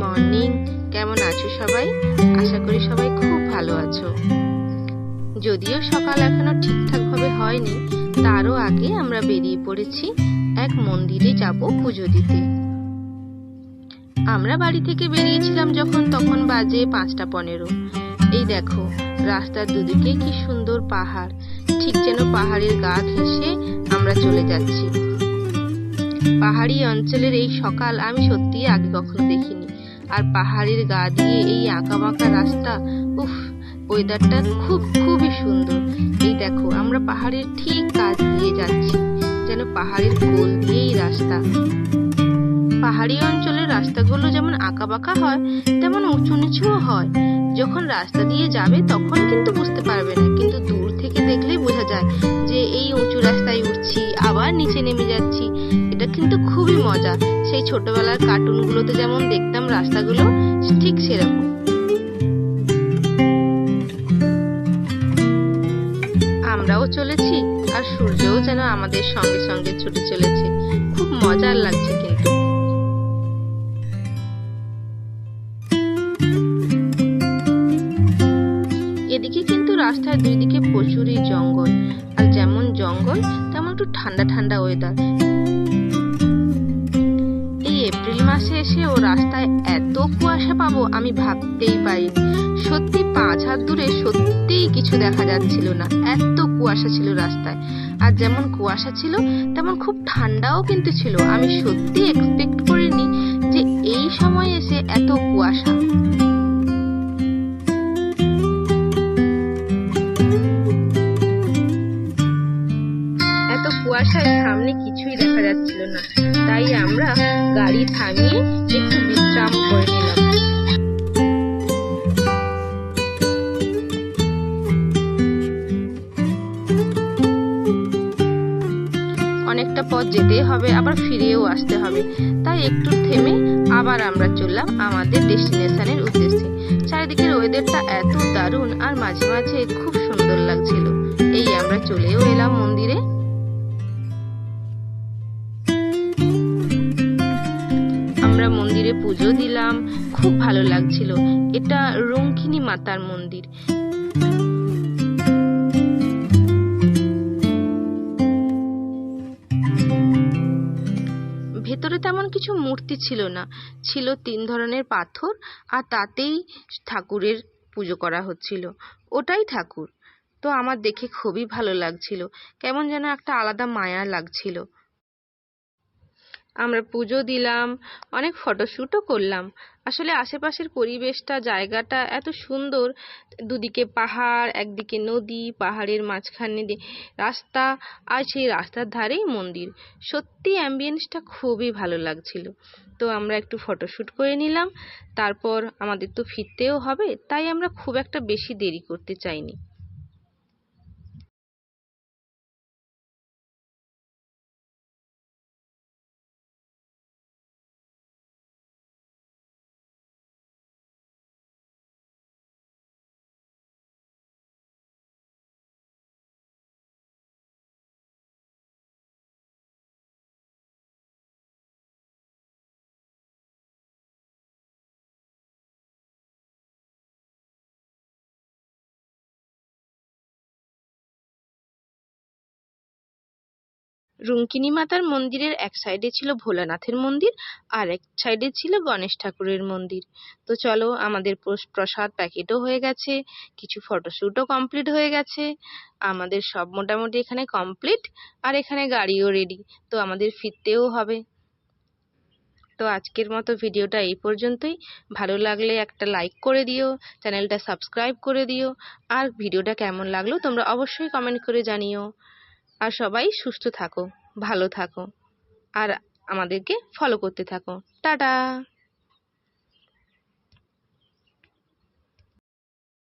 Morning. কেমন আছো সবাই? আশা করি সবাই খুব ভালো আছো। যদিও সকাল এখনও ঠিকঠাকভাবে হয়নি, তারও আগে আমরা বেরিয়ে পড়েছি এক মন্দিরে যাব পুজো দিতে। আমরা বাড়ি থেকে বেরিয়েছিলাম যখন, তখন বাজে পাঁচটা পনেরো। এই দেখো, রাস্তার দুদিকে কি সুন্দর পাহাড়। ঠিক যেন পাহাড়ের গা ঘেঁষে আমরা চলে যাচ্ছি। পাহাড়ি অঞ্চলের এই সকাল আমি সত্যিই আগে কখনো দেখিনি। আর পাহাড়ের গা দিয়ে এই আঁকা বাঁকা রাস্তা, উফ ওয়েদারটা খুব, খুবই সুন্দর। এই দেখো, আমরা পাহাড়ের ঠিক কাজ দিয়ে যাচ্ছি, যেন পাহাড়ের কোল দিয়েই রাস্তা। পাহাড়ি অঞ্চলের রাস্তাগুলো যেমন আঁকা বাঁকা হয়, তেমন উঁচু নিচুও হয়। যখন রাস্তা দিয়ে যাবে, তখন কিন্তু বুঝতে পারবে না, কিন্তু দূর থেকে দেখলেই বোঝা যায় যে এই উঁচু রাস্তায় উঠছি, আবার নিচে নেমে কিন্তু খুবই মজা। সেই ছোটবেলার কার্টুনগুলোতে যেমন দেখতাম রাস্তাগুলো, ঠিক সেরকম। আমরাও চলেছি, আর সূর্যও যেন আমাদের সঙ্গে সঙ্গে ছুটে চলেছে। খুব মজার লাগছে কিন্তু। এদিকে কিন্তু রাস্তার দুই দিকে প্রচুরই জঙ্গল, আর যেমন জঙ্গল, তেমন একটু ঠান্ডা ঠান্ডা ওয়েদার এপ্রিল মাসে এসে ও রাস্তায় এত কুয়াশা পাবো আমি ভাবতেই পারি সত্যি পাঁচ হাত দূরে সত্যিই কিছু দেখা যাচ্ছিল না। এত কুয়াশা ছিল রাস্তায়। আর যেমন কুয়াশা ছিল, তেমন খুব ঠান্ডাও কিন্তু ছিল। আমি সত্যি এক্সপেক্ট করিনি যে এই সময় এসে এত কুয়াশা। থামিয়ে একটু বিশ্রাম করে নিলাম। অনেকটা পথ যেতে হবে, আবার ফিরেও আসতে হবে। তাই একটু থেমে আবার আমরা চললাম আমাদের ডেস্টিনেশনের উদ্দেশ্যে। চারিদিকের ওয়েদারটা এত দারুণ, আর মাঝে মাঝে খুব সুন্দর লাগছিল। এই আমরা চলেও এলাম মন্দিরে। মন্দিরে পুজো দিলাম। খুব ভালো লাগছিল। এটা রঙ্কিনী মাতার মন্দির। ভেতরে তেমন কিছু মূর্তি ছিল না। ছিল তিন ধরনের পাথর আর তাতেই ঠাকুরের পুজো করা হচ্ছিল। ওটাই ঠাকুর। তো আমার দেখে খুবই ভালো লাগছিল। কেমন যেন একটা আলাদা মায়া লাগছিল। আমরা পুজো দিলাম, অনেক ফটোশ্যুটও করলাম। আসলে আশেপাশের পরিবেশটা, জায়গাটা এত সুন্দর। দুদিকে পাহাড়, একদিকে নদী, পাহাড়ের মাঝখানে রাস্তা আর সেই রাস্তার ধারেই মন্দির। সত্যি অ্যাম্বিয়েন্সটা খুবই ভালো লাগছিল। তো আমরা একটু ফটোশ্যুট করে নিলাম। তারপর আমাদের তো ফিরতেও হবে, তাই আমরা খুব একটা বেশি দেরি করতে চাইনি। রুঙ্কিনী মাতার মন্দিরের এক সাইডে ছিল ভোলানাথের মন্দির, আর এক সাইডে ছিল গণেশ ঠাকুরের মন্দির। তো চলো, আমাদের প্রসাদ প্যাকেটও হয়ে গেছে, কিছু ফটোশ্যুটও কমপ্লিট হয়ে গেছে। আমাদের সব মোটামুটি এখানে কমপ্লিট, আর এখানে গাড়িও রেডি তো আমাদের ফিরতেও হবে। তো আজকের মতো ভিডিওটা এই পর্যন্তই। ভালো লাগলে একটা লাইক করে দিও, চ্যানেলটা সাবস্ক্রাইব করে দিও, আর ভিডিওটা কেমন লাগল তোমরা অবশ্যই কমেন্ট করে জানিও। আর সবাই সুস্থ থাকো ভালো থাকো। আর আমাদেরকে ফলো করতে থাকো। টাটা!